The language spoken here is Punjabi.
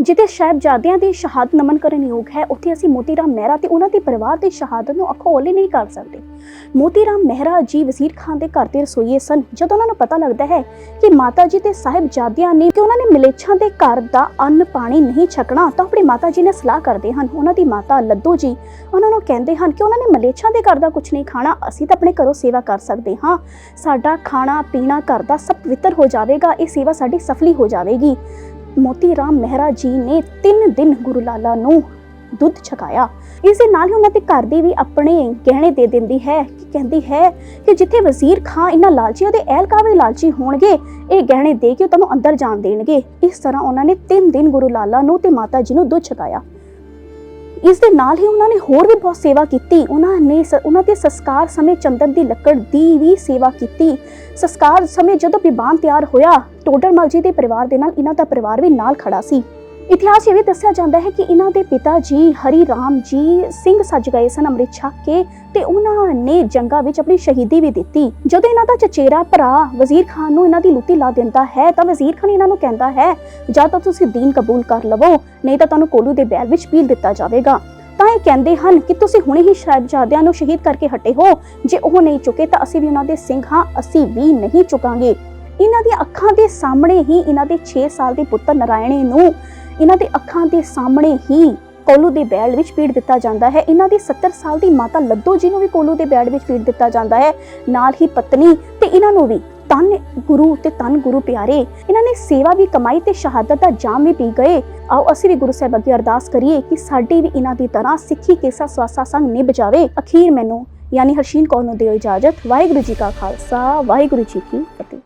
ਜਿੱਥੇ ਸਾਹਿਬਜ਼ਾਦਿਆਂ ਦੀ ਸ਼ਹਾਦਤ ਨਮਨ ਕਰਨ ਯੋਗ ਹੈ, ਉੱਥੇ ਅਸੀਂ ਮੋਤੀ ਰਾਮ ਮਹਿਰਾ ਤੇ ਉਹਨਾਂ ਦੇ ਪਰਿਵਾਰ ਦੀ ਸ਼ਹਾਦਤ ਨੂੰ ਅਖੌਲੇ ਨਹੀਂ ਕਰ ਸਕਦੇ। ਮੋਤੀ ਰਾਮ ਮਹਿਰਾ ਜੀ ਵਜ਼ੀਰ ਖਾਨ ਦੇ ਘਰ ਦੇ ਰਸੋਈਏ ਸਨ, ਜਦੋਂ ਉਹਨਾਂ ਨੂੰ ਪਤਾ ਲੱਗਦਾ ਹੈ ਕਿ ਮਾਤਾ ਜੀ ਤੇ ਸਾਹਿਬਜ਼ਾਦਿਆਂ ਨੇ ਕਿ ਉਹਨਾਂ ਨੇ ਮਲੇਛਾਂ ਦੇ ਘਰ ਦਾ ਅੰਨ ਪਾਣੀ ਨਹੀਂ ਛਕਣਾ, ਤਾਂ ਆਪਣੀ ਮਾਤਾ ਜੀ ਨੇ ਸਲਾਹ ਕਰਦੇ ਹਨ। ਉਹਨਾਂ ਦੀ ਮਾਤਾ ਲੱਦੋ ਜੀ, ਉਹਨਾਂ ਨੂੰ ਕਹਿੰਦੇ ਹਨ ਕਿ ਉਹਨਾਂ ਨੇ ਮਲੇਛਾਂ ਦੇ ਘਰ ਦਾ ਕੁਝ ਨਹੀਂ ਖਾਣਾ, ਅਸੀਂ ਤਾਂ ਆਪਣੇ ਘਰੋਂ ਸੇਵਾ ਕਰ ਸਕਦੇ ਹਾਂ। ਸਾਡਾ ਖਾਣਾ ਪੀਣਾ ਘਰ ਦਾ ਸਭ ਪਵਿੱਤਰ ਹੋ ਜਾਵੇਗਾ, ਇਹ ਸੇਵਾ ਸਾਡੀ ਸਫਲੀ ਹੋ ਜਾਵੇਗੀ। ਮੋਤੀ ਰਾਮ ਮਹਿਰਾ ਜੀ ਨੇ 3 ਦਿਨ ਗੁਰੂ ਲਾਲਾ ਨੂੰ ਦੁੱਧ ਛਕਾਇਆ। ਇਸ ਦੇ ਨਾਲ ਹੀ ਉਹਨਾਂ ਦੇ ਘਰ ਦੀ ਵੀ ਆਪਣੇ ਗਹਿਣੇ ਦੇ ਦਿੰਦੀ ਹੈ ਕਿ ਕਹਿੰਦੀ ਹੈ ਕਿ ਜਿੱਥੇ ਵਜ਼ੀਰ ਖਾਂ ਇਹਨਾਂ ਲਾਲਚੀਆਂ ਦੇ ਅਹਿਲਕਾਰ ਵੀ ਲਾਲਚੀ ਹੋਣਗੇ, ਇਹ ਗਹਿਣੇ ਦੇ ਕੇ ਤੁਹਾਨੂੰ ਅੰਦਰ ਜਾਣ ਦੇਣਗੇ। ਇਸ ਤਰ੍ਹਾਂ ਉਹਨਾਂ ਨੇ 3 ਦਿਨ ਗੁਰੂ ਲਾਲਾ ਨੂੰ ਤੇ ਮਾਤਾ ਜੀ ਨੂੰ ਦੁੱਧ ਛਕਾਇਆ। ਇਸ ਦੇ ਨਾਲ ਹੀ ਉਹਨਾਂ ਨੇ ਹੋਰ ਵੀ ਬਹੁਤ ਸੇਵਾ ਕੀਤੀ। ਉਹਨਾਂ ਨੇ ਸ- ਉਹਨਾਂ ਦੇ ਸੰਸਕਾਰ ਸਮੇਂ ਚੰਦਨ ਦੀ ਲੱਕੜ ਦੀ ਵੀ ਸੇਵਾ ਕੀਤੀ। ਸੰਸਕਾਰ ਸਮੇਂ ਜਦੋਂ ਵਿਬਾਨ ਤਿਆਰ ਹੋਇਆ ਟੋਡਰਮਲ ਜੀ ਦੇ ਪਰਿਵਾਰ ਦੇ ਨਾਲ ਇਹਨਾਂ ਦਾ ਪਰਿਵਾਰ ਵੀ ਨਾਲ ਖੜਾ ਸੀ। ਇਤਿਹਾਸ ਇਹ ਵੀ ਦੱਸਿਆ ਜਾਂਦਾ ਹੈ ਕਿ ਇਹਨਾਂ ਦੇ ਪਿਤਾ ਜੀ ਹਰੀ ਰਾਮ ਜੀ ਸਿੰਘ ਸੱਜ ਗਏ ਸਨ ਅੰਮ੍ਰਿਤ ਛਕ ਕੇ ਤੇ ਉਹਨਾਂ ਨੇ ਜੰਗਾਂ ਵਿੱਚ ਆਪਣੀ ਸ਼ਹੀਦੀ ਵੀ ਦਿੱਤੀ। ਜਦੋਂ ਇਹਨਾਂ ਦਾ ਚਚੇਰਾ ਭਰਾ ਵਜ਼ੀਰ ਖਾਨ ਨੂੰ ਇਹਨਾਂ ਦੀ ਲੁੱਟੀ ਲਾ ਦਿੰਦਾ ਹੈ, ਤਾਂ ਵਜ਼ੀਰ ਖਾਨ ਇਹਨਾਂ ਨੂੰ ਕਹਿੰਦਾ ਹੈ, ਜਾਂ ਤਾਂ ਤੁਸੀਂ ਦੀਨ ਕਬੂਲ ਕਰ ਲਵੋ, ਨਹੀਂ ਤਾਂ ਤੁਹਾਨੂੰ ਕੋਲੂ ਦੇ ਬੈਲ ਵਿੱਚ ਪੀਲ ਦਿੱਤਾ ਜਾਵੇਗਾ। ਤਾਂ ਇਹ ਕਹਿੰਦੇ ਹਨ ਕਿ ਤੁਸੀਂ ਹੁਣੇ ਹੀ ਸਾਹਿਬਜ਼ਾਦਿਆਂ ਨੂੰ ਸ਼ਹੀਦ ਕਰਕੇ ਹਟੇ ਹੋ। ਜੇ ਉਹ ਨਹੀਂ ਚੁੱਕੇ ਤਾਂ ਅਸੀਂ ਵੀ ਉਹਨਾਂ ਦੇ ਸਿੰਘ ਹਾਂ, ਅਸੀਂ ਵੀ ਨਹੀਂ ਚੁਕਾਂਗੇ। ਇਹਨਾਂ ਦੀਆਂ ਅੱਖਾਂ ਦੇ ਸਾਹਮਣੇ ਹੀ ਇਹਨਾਂ ਦੇ 6 ਸਾਲ ਦੇ ਪੁੱਤਰ ਨਰਾਇਣੇ ਨੂੰ ਇਹਨਾਂ ਦੇ ਅੱਖਾਂ ਦੇ ਸਾਹਮਣੇ ਹੀ ਕੋਲੂ ਦੇ ਬੈਲ ਵਿੱਚ ਪੀੜ ਦਿੱਤਾ ਜਾਂਦਾ ਹੈ। ਇਹਨਾਂ ਦੀ 70 ਸਾਲ ਦੀ ਮਾਤਾ ਲੱਦੋ ਜੀ ਨੂੰ ਵੀ ਕੋਲੂ ਦੇ ਬੈਲ ਵਿੱਚ ਪੀੜ ਦਿੱਤਾ ਜਾਂਦਾ ਹੈ। ਨਾਲ ਹੀ ਪਤਨੀ ਤੇ ਇਹਨਾਂ ਨੂੰ ਵੀ ਤਨ ਗੁਰੂ ਤੇ ਤਨ ਗੁਰੂ ਪਿਆਰੇ, ਇਹਨਾਂ ਨੇ ਸੇਵਾ ਵੀ ਕਮਾਈ ਤੇ ਸ਼ਹਾਦਤ ਦਾ ਜਾਮ ਵੀ ਪੀ ਗਏ। ਆਓ ਅਸੀਂ ਵੀ ਗੁਰੂ ਸਾਹਿਬ ਅੱਗੇ ਅਰਦਾਸ ਕਰੀਏ ਕਿ ਸਾਡੀ ਵੀ ਇਹਨਾਂ ਦੀ ਤਰ੍ਹਾਂ ਸਿੱਖੀ ਕੇਸਾ ਸਵਾਸਾ ਸੰਗ ਨਿਭ ਜਾਵੇ। ਅਖੀਰ ਮੈਨੂੰ ਯਾਨੀ ਹਰਸ਼ੀਨ ਕੌਰ ਨੂੰ ਦਿਓ ਇਜਾਜ਼ਤ। ਵਾਹਿਗੁਰੂ ਜੀ ਕਾ ਖਾਲਸਾ, ਵਾਹਿਗੁਰੂ ਜੀ ਕੀ ਫਤਿਹ।